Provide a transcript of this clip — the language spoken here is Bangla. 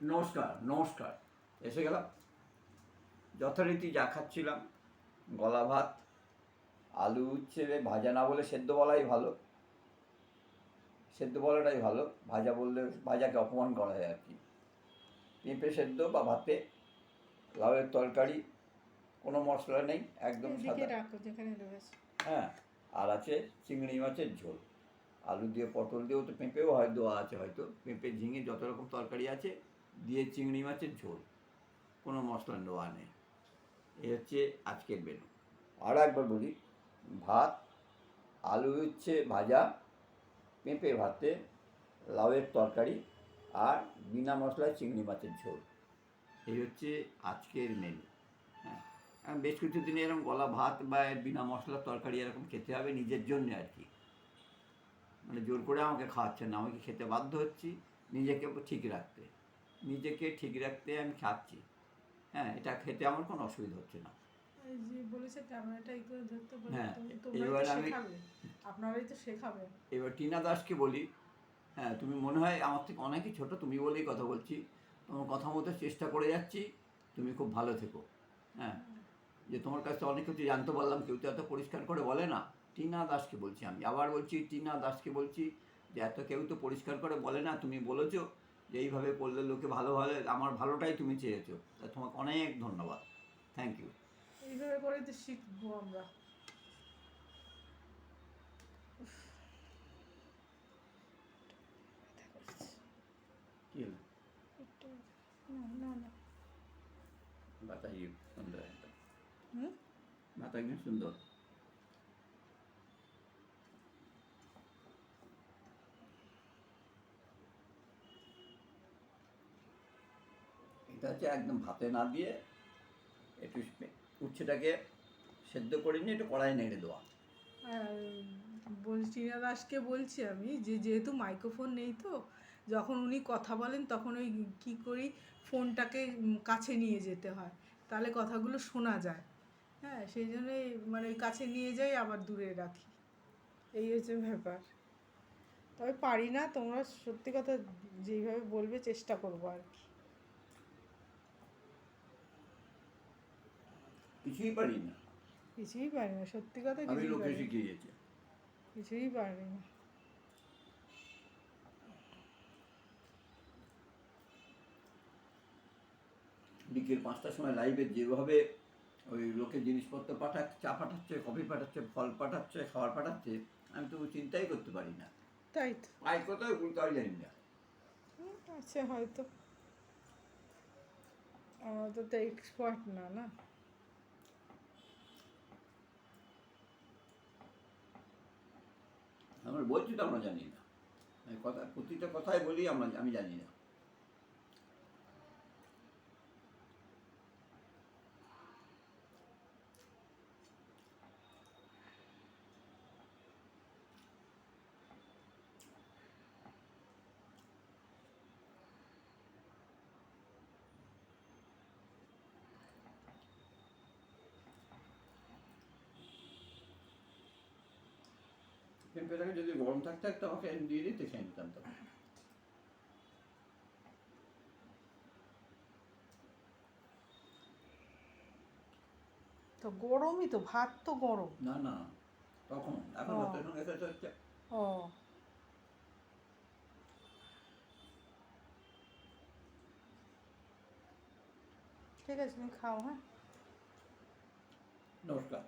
নমস্কার নমস্কার। এসে গেলাম। যথারীতি যা খাচ্ছিলাম গলা ভাত আলু উচ্ছে ভাজা না বলে সেদ্ধ বলাই ভালো। সেদ্ধ বলাটাই ভালো ভাজা বললে ভাজাকে অপমান করা হয় আর কি পেঁপে সেদ্ধ বা ভাতে লাউয়ের তরকারি কোনো মশলা নেই একদম সাদা। হ্যাঁ আর আছে চিংড়ি মাছের ঝোল। আলু দিয়ে পটল দিয়েও তো পেঁপেও হয় দেওয়া আছে হয়তো। পেঁপে ঝিঙে যত রকম তরকারি আছে দিয়ে চিংড়ি মাছের ঝোল। কোনো মশলা নেওয়া নেই। এ হচ্ছে আজকের মেনু আর একবার বলি, ভাত, আলু হচ্ছে ভাজা, পেঁপে ভাতে, লাউয়ের তরকারি আর বিনা মশলায় চিংড়ি মাছের ঝোল। এই হচ্ছে আজকের মেনু হ্যাঁ বেশ কিছু দিনে এরকম গলা ভাত বা বিনা মশলার তরকারি এরকম খেতে হবে নিজের জন্যে আর কি। মানে জোর করে আমাকে খাওয়াচ্ছেন না আমাকে খেতে বাধ্য হচ্ছি? নিজেকে ঠিক রাখতে। নিজেকে ঠিক রাখতে আমি খাচ্ছি। হ্যাঁ এটা খেতে আমার কোনো অসুবিধা হচ্ছে না। হ্যাঁ, এবার আমি- আপনারাই তো শেখাবে এবার টিনা দাসকে বলি হ্যাঁ তুমি মনে হয় আমার থেকে অনেকই ছোট তুমি বলেই কথা বলছি। তোমার কথা মতো চেষ্টা করে যাচ্ছি তুমি খুব ভালো থেকো। হ্যাঁ যে তোমার কাছে অনেক কিছু জানতে পারলাম কেউ তো এত পরিষ্কার করে বলে না। টিনা দাসকে বলছি আমি। আবার বলছি টিনা দাসকে বলছি যে এত কেউ তো পরিষ্কার করে বলে না তুমি বলেছ। যে এইভাবে করলে লোকে ভালো ভালো আমার ভালোটাই তুমি চেয়েছো। তা তোমাকে অনেক ধন্যবাদ। থ্যাংক ইউ এইভাবে করে তো শিখব আমরা। কি হলো? না না না। বাতাই সুন্দর হুম? মাথা একদম সুন্দর? এটা হচ্ছে একদম ভাতে না দিয়ে একটু উচ্ছেটাকে সেদ্ধ করে নিয়ে একটু কড়াই নেড়ে দেওয়া। বলছি দাসকে বলছি আমি যে যেহেতু মাইক্রোফোন নেই তো, যখন উনি কথা বলেন তখন ওই কী করি, ফোনটাকে কাছে নিয়ে যেতে হয়। তাহলে কথাগুলো শোনা যায়। হ্যাঁ সেই জন্যই মানে ওই কাছে নিয়ে যাই, আবার দূরে রাখি। এই হচ্ছে ব্যাপার। তবে পারি না, তোমরা সত্যি কথা যেইভাবে বলবে চেষ্টা করব আর কি। কিছুই পারি না কিছুই পারি না সত্যি কথা আমি লোকে না। শিখিয়েছি কিছুই পারি না বিকেল পাঁচটার সময় লাইভে যেভাবে ওই লোকে জিনিসপত্র পাঠাচ্ছে চা পাঠাচ্ছে কফি পাঠাচ্ছে ফল পাঠাচ্ছে খাবার পাঠাচ্ছে আমি তো চিন্তাই করতে পারি না। তাই তো। পাই কোথায় আমি জানি না। আছে হয়তো। আমরা তো এক্সপার্ট না না আমরা বলছি তো আমরা জানি না। কথা প্রতিটা কথাই বলি আমরা আমি জানি না। পেঁপেটাকে যদি গরম থাকতে থাকতে আমাকে দিয়ে দিতে খেয়ে নিতাম তখন তো গরমই তো ভাত তো গরম। না না তখন এখন ভাতের সঙ্গে খেতে হচ্ছে ও। ঠিক আছে তুমি খাও হ্যাঁ? নমস্কার।